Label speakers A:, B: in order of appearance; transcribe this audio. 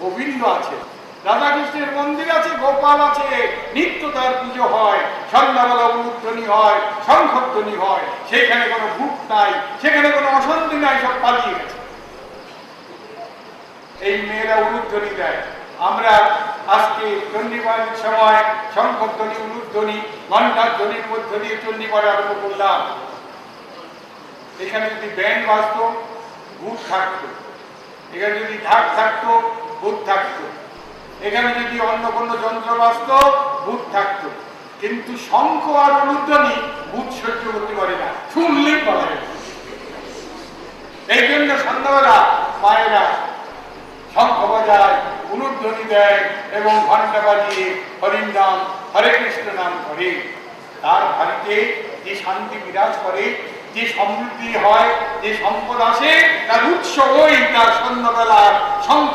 A: গোবিন্দ আছে রাধাকৃষ্ণের মন্দির আছে, গোপাল আছে, নিত্য তার পুজো হয় সন্ধ্যাবেলা উলুধ্বনি হয়, শঙ্খধ্বনি হয়, সেখানে কোনো ভূত নাই, সেখানে কোনো অশান্তি নাই, সব পালিয়ে গেছে। এই মেয়েরা উলুধ্বনি দেয়। আমরা আজকে চণ্ডীপাঠের সময় শঙ্খধ্বনি, উলুধ্বনি ঘণ্টার ধ্বনির মধ্য দিয়ে চণ্ডীপাঠ আরম্ভ করলাম। এখানে যদি ব্যান্ড বাজতো ভূত থাকতো। এখানে যদি ঢাক থাকতো ভূত থাকতো। এখানে যদি অন্য কোনো যন্ত্র বাজতো ভূত থাকতো। কিন্তু শঙ্খ আর অনুধ্বনি ভূত সহ্য করতে পারে না। শুনলেই পারে। এই জন্য সন্ধ্যাবেলা মায়েরা শঙ্খ বাজায়, অনুধ্বনি দেয় এবং ঘণ্টা বাজিয়ে হরির নাম, হরে কৃষ্ণ নাম করে। তার বাড়িতে যে শান্তি বিরাজ করে, যে সমৃদ্ধি হয়, যে সম্পদ আসে, তার উৎস ওই তার সন্ধ্যাবেলার শঙ্খ